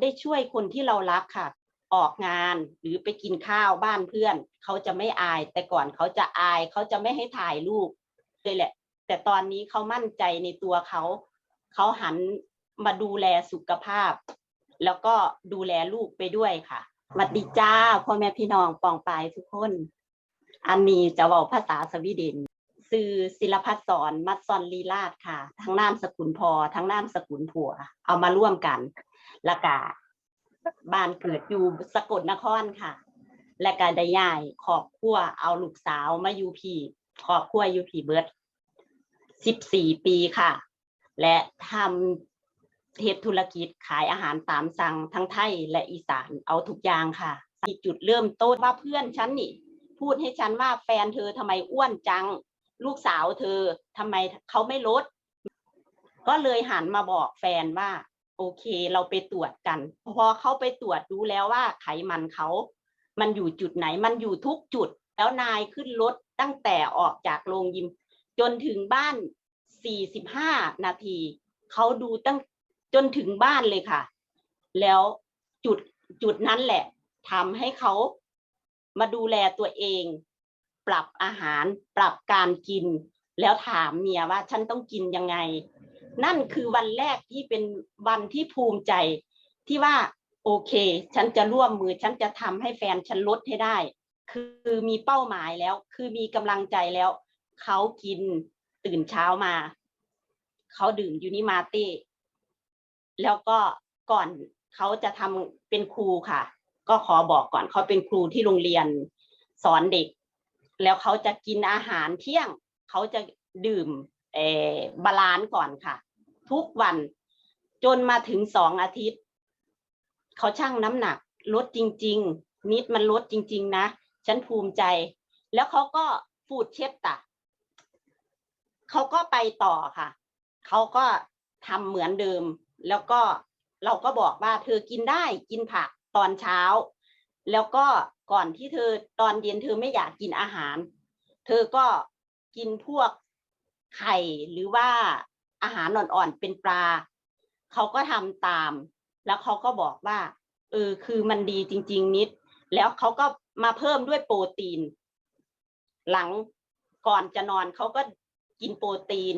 ได้ช่วยคนที่เรารักค่ะ ออกงานหรือไปกินข้าวบ้านเพื่อน เขาจะไม่อาย แต่ก่อนเขาจะอายเขาจะไม่ให้ถ่ายรูปเลยแหละ แต่ตอนนี้เขามั่นใจในตัวเขาเขาหันมาดูแลสุขภาพ แล้วก็ดูแลลูกไปด้วยค่ะสวัสดีจ้าพ่อแม่พี่น้องปองปายทุกคน อันนี้จะว้าภาษาสวีเดนสื่อศิลพัฒสอนมัดซอนลีลาดค่ะ ทั้งนามสกุลพอทั้งนามสกุลผัว เอามาร่วมกัน และกาบ้านเกิดอยู่สกลนครค่ะ และการได้ย้ายครอบครัวเอาลูกสาวมาอยู่พี่ครอบครัวอยู่พี่เบิร์ดสิบสี่ปีค่ะ และทำเทศธุรกิจขายอาหารตามสั่งทั้งไทยและอีสานเอาทุกอย่างค่ะที่จุดเริ่มต้นว่าเพื่อนฉันนี่ พูดให้ฉันว่าแฟนเธอทำไมอ้วนจัง ลูกสาวเธอทำไมเขาไม่ลด ก็เลยหันมาบอกแฟนว่า โอเค เราไปตรวจกัน พอเขาไปตรวจดูแล้วว่าไขมันเขา มันอยู่จุดไหน มันอยู่ทุกจุด แล้วนายขึ้นรถตั้งแต่ออกจากโรงยิม จนถึงบ้าน 45 นาที เขาดูตั้งจนถึงบ้านเลยค่ะ แล้วจุดจุดนั้นแหละทำให้เขามาดูแลตัวเอง ปรับอาหาร ปรับการกิน แล้วถามเมียว่าฉันต้องกินยังไง นั่นคือวันแรกที่เป็นวันที่ภูมิใจที่ว่าโอเค ฉันจะร่วมมือฉันจะทำให้แฟนฉันลดให้ได้ คือมีเป้าหมายแล้ว คือมีกำลังใจแล้ว เขากินตื่นเช้ามา เขาดื่มยูนิมาเต้แล้วก็ก่อนเขาจะทำเป็นครูค่ะ ก็ขอบอกก่อนเขาเป็นครูที่โรงเรียนสอนเด็ก แล้วเขาจะกินอาหารเที่ยง เขาจะดื่ม บาลานซ์ก่อนค่ะ ทุกวันจนมาถึงสองอาทิตย์ เขาชั่งน้ำหนักลดจริง ๆ นิดมันลดจริง ๆ นะ ฉันภูมิใจ แล้วเขาก็ฟูดเช็ดตะเขาก็ไปต่อค่ะ เขาก็ทำเหมือนเดิม แล้วก็เราก็บอกว่าเธอกินได้กินผักตอนเช้า แล้วก็ก่อนที่เธอตอนเย็นเธอไม่อยากกินอาหาร เธอก็กินพวก ไข่หรือว่าอาหารอ่อนๆเป็นปลา เขาก็ทำตาม แล้วเขาก็บอกว่า เออ คือมันดีจริง ๆ นิด แล้วเขาก็มาเพิ่มด้วยโปรตีน หลังก่อนจะนอนเขาก็กินโปรตีน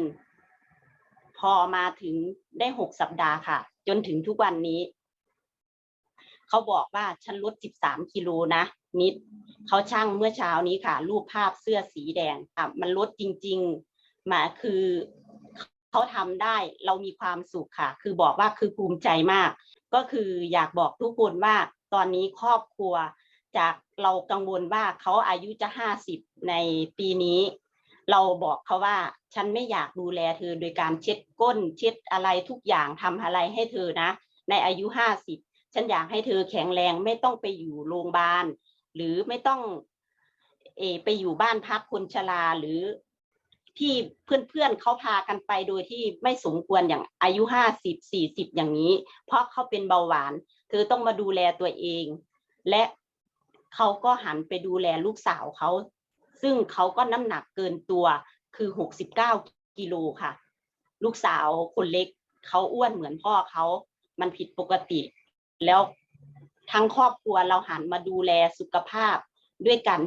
พอมาถึงได้หกสัปดาห์ค่ะ จนถึงทุกวันนี้ เขาบอกว่าฉันลด13กิโลนะนิด เขาช่างเมื่อเช้านี้ค่ะ รูปภาพเสื้อสีแดงค่ะ มันลดจริง ๆ มาคือเขาทำได้เรามีความสุขค่ะ คือบอกว่าคือภูมิใจมาก ก็คืออยากบอกทุกคนว่าตอนนี้ครอบครัวจากเรากังวลว่าเขาอายุจะห้าสิบในปีนี้ เราบอกเขาว่าฉันไม่อยากดูแลเธอโดยการเช็ดก้น เช็ดอะไรทุกอย่างทำอะไรให้เธอนะ ในอายุห้าสิบฉันอยากให้เธอแข็งแรงไม่ต้องไปอยู่โรงพยาบาลหรือไม่ต้องเออไปอยู่บ้านพักคนชราหรือ ที่เพื่อนๆเขาพากันไปโดยที่ไม่สมควรอย่างอายุห้าสิบสี่สิบอย่างนี้ เพราะเขาเป็นเบาหวาน เธอต้องมาดูแลตัวเอง และเขาก็หันไปดูแลลูกสาวเขา ซึ่งเขาก็น้ำหนักเกินตัวคือหกสิบเก้ากิโลค่ะ ลูกสาวคนเล็กเขาอ้วนเหมือนพ่อเขา มันผิดปกติ แล้วทั้งครอบครัวเราหันมาดูแลสุขภาพด้วยกัน